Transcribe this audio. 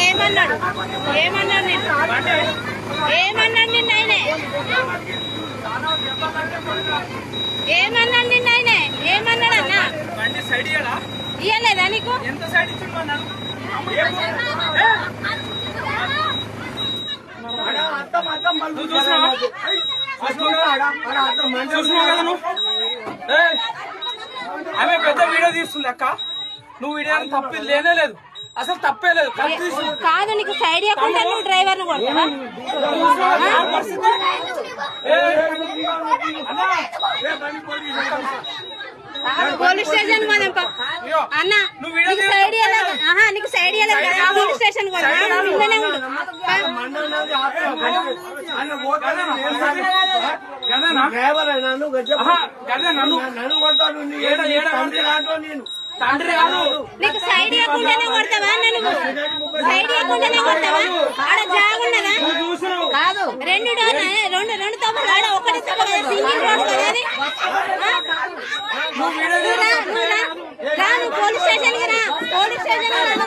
ఏమన్నాడు ఏమన్నాడు నిన్న ఆయనే? ఏమన్నాడు నిన్న ఆయనే? ఏమన్నాడు అన్న? ఇయ్యలేదా నీకు? ఎంత సైడ్ ఇచ్చిండు చూసినావా? చూసినావా కదా? నువ్వు? ఏయ్, ఆమె పెద్ద వీడియో తీస్తుంది అక్క. నువ్వు వీడియో తప్పి లేనే లేదు. అసలు తప్పే లేదు. కాదు నీకు సైడ్ ఇవ్వకుండా నువ్వు డ్రైవర్ పోలీస్ స్టేషన్ అన్న నువ్వు వీడియో నీకు సైడ్ నీకు సైడ్ పోలీస్ స్టేషన్ పోదాం. నేను తండ్రి కాదు నీకు సైడ్ ఇవ్వకుండానే కొడతావా నన్ను సైడ్ ఇవ్వకుండానే కొడతావా ఆడ జాగుండదా కాదు రెండు రెండు రెండు తమ్ముడు ఆడ ఒకటి తమ్ముడు సింగిల్ కొడుతుంది నువ్వు పోలీస్ స్టేషన్కి రా పోలీస్ స్టేషన్